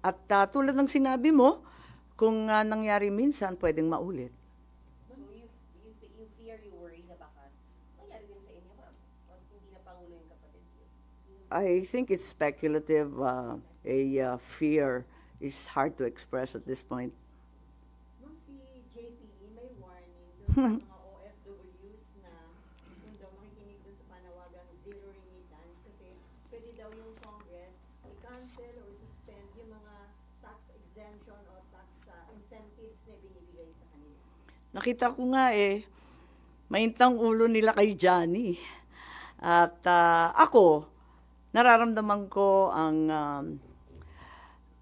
At ah, tulad ng sinabi mo, kung ah, nangyari minsan, pwedeng maulit. So you, you, you fear, you worry na baka mangyari din sa inyo, ma'am. Pag hindi na pangulo yung kapatid niyo. I think it's speculative. Uh, a uh, fear is hard to express at this point. Ma'am, si JPE may warning doon sa mga OFWs na kung daw makikinig doon sa panawagang zero remittance kasi pwede daw yung exemption o tax uh, incentives na binibigay sa kanila. Nakita ko nga eh, maintang ulo nila kay Johnny. At ah, ako, nararamdaman ko ang um,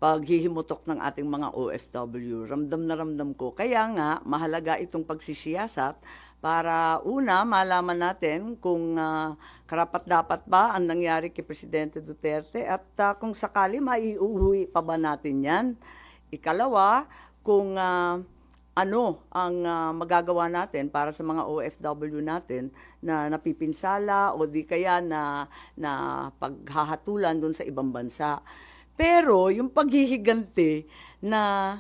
paghihimutok ng ating mga OFW. Ramdam na ramdam ko. Kaya nga, mahalaga itong pagsisiyasat para una, malaman natin kung ah, karapat-dapat ba ang nangyari kay Presidente Duterte at ah, kung sakali maiuwi pa ba natin yan. Ikalawa, kung ah, ano ang ah, magagawa natin para sa mga OFW natin na napipinsala o di kaya na, na paghahatulan doon sa ibang bansa. Pero yung paghihiganti na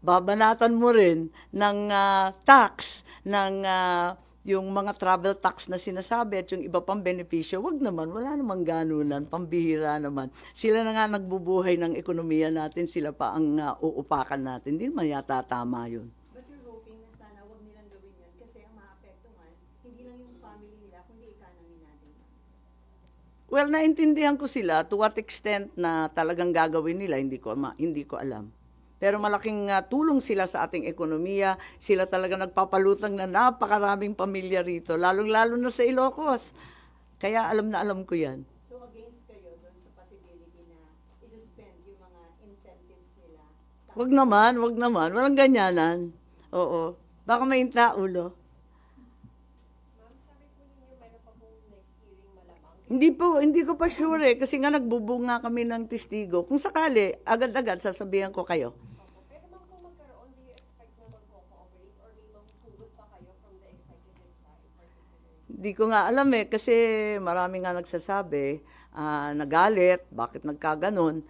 babanatan mo rin ng ah, tax, ng ah, yung mga travel tax na sinasabi at yung iba pang benepisyo, wag naman, wala namang ganunan, pambihira naman. Sila na nga nagbubuhay ng ekonomiya natin, sila pa ang ah, uupakan natin. Hindi naman yata tama yun. But you're hoping na sana wag nilang gawin yun kasi ang maapektuhan hindi lang yung family nila kundi economy natin. Well, naintindihan ko sila to what extent na talagang gagawin nila, hindi ko ma, hindi ko alam. Pero malaking ah, tulong sila sa ating ekonomiya. Sila talaga nagpapalutang na napakaraming pamilya rito, lalong-lalo na sa Ilocos. Kaya alam na alam ko 'yan. So against kayo doon sa possibility na i-suspend yung mga incentives nila. Wag naman, wag naman, walang ganyanan. Oo. Baka mainta ulo. Hindi po, hindi ko pa sure eh, kasi nga nagbubunga kami ng testigo. Kung sakali, agad-agad sasabihan ko kayo. Hindi ko nga alam eh, kasi marami nga nagsasabi, ah, nagalit, bakit nagkaganon.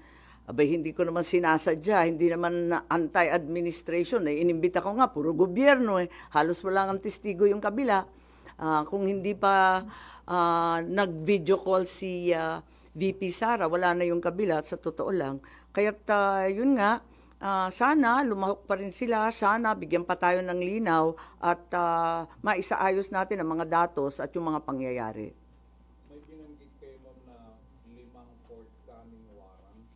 Abay, hindi ko naman sinasadya, hindi naman na anti-administration eh. Inimbita ko nga, puro gobyerno eh. Halos wala ng testigo yung kabila. Ah, kung hindi pa ah, nag-video call si ah, VP Sara, wala na yung kabila, sa totoo lang. Kaya't ah, yun nga, Ah, sana lumahok pa rin sila, sana bigyan pa tayo ng linaw at ah, maisaayos natin ang mga datos at yung mga pangyayari.